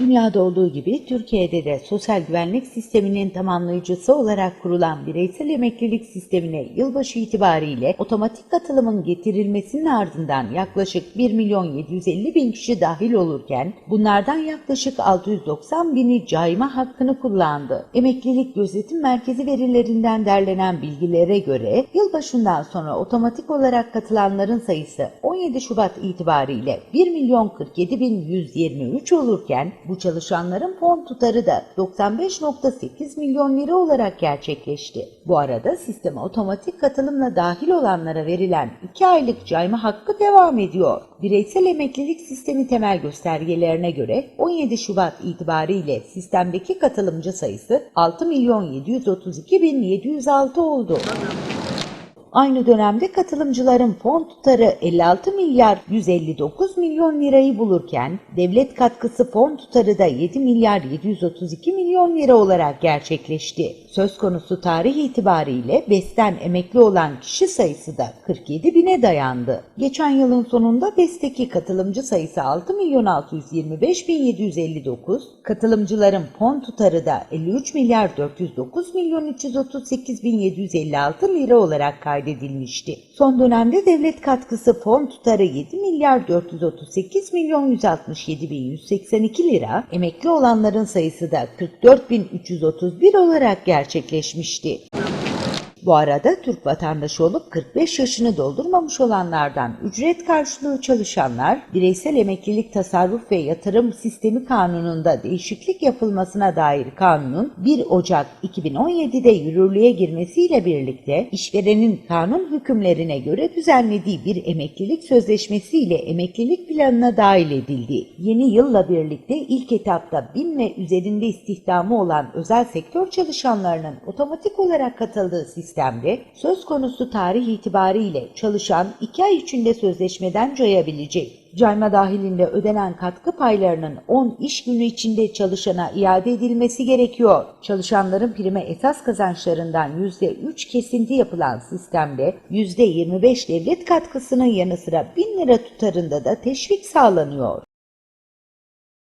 Dünyada olduğu gibi Türkiye'de de sosyal güvenlik sisteminin tamamlayıcısı olarak kurulan bireysel emeklilik sistemine yılbaşı itibariyle otomatik katılımın getirilmesinin ardından yaklaşık 1 milyon 750 bin kişi dahil olurken bunlardan yaklaşık 690 bini cayma hakkını kullandı. Emeklilik Gözetim Merkezi verilerinden derlenen bilgilere göre yılbaşından sonra otomatik olarak katılanların sayısı 17 Şubat itibariyle 1 milyon 47 bin 123 olurken bu çalışanların fon tutarı da 95.8 milyon lira olarak gerçekleşti. Bu arada sisteme otomatik katılımla dahil olanlara verilen 2 aylık cayma hakkı devam ediyor. Bireysel emeklilik sistemi temel göstergelerine göre 17 Şubat itibariyle sistemdeki katılımcı sayısı 6 milyon 732 bin 706 oldu. Aynı dönemde katılımcıların fon tutarı 56 milyar 159 milyon lirayı bulurken devlet katkısı fon tutarı da 7 milyar 732 milyon lira olarak gerçekleşti. Söz konusu tarih itibariyle BES'ten emekli olan kişi sayısı da 47 bine dayandı. Geçen yılın sonunda BES'teki katılımcı sayısı 6 milyon 625 bin 759, katılımcıların fon tutarı da 53 milyar 409 milyon 338 bin 756 lira olarak kaydedilmişti. Son dönemde devlet katkısı fon tutarı 7 milyar 438 milyon 167 bin 182 lira, emekli olanların sayısı da 44 bin 331 olarak gerçekleşmişti. Bu arada Türk vatandaşı olup 45 yaşını doldurmamış olanlardan ücret karşılığı çalışanlar, bireysel emeklilik tasarruf ve yatırım sistemi kanununda değişiklik yapılmasına dair kanunun 1 Ocak 2017'de yürürlüğe girmesiyle birlikte işverenin kanun hükümlerine göre düzenlediği bir emeklilik sözleşmesiyle emeklilik planına dahil edildi. Yeni yılla birlikte ilk etapta 1000 ve üzerinde istihdamı olan özel sektör çalışanlarının otomatik olarak katıldığı sistemde söz konusu tarih itibariyle çalışan 2 ay içinde sözleşmeden cayabilecek. Cayma dahilinde ödenen katkı paylarının 10 iş günü içinde çalışana iade edilmesi gerekiyor. Çalışanların prime esas kazançlarından %3 kesinti yapılan sistemde %25 devlet katkısının yanı sıra 1000 lira tutarında da teşvik sağlanıyor.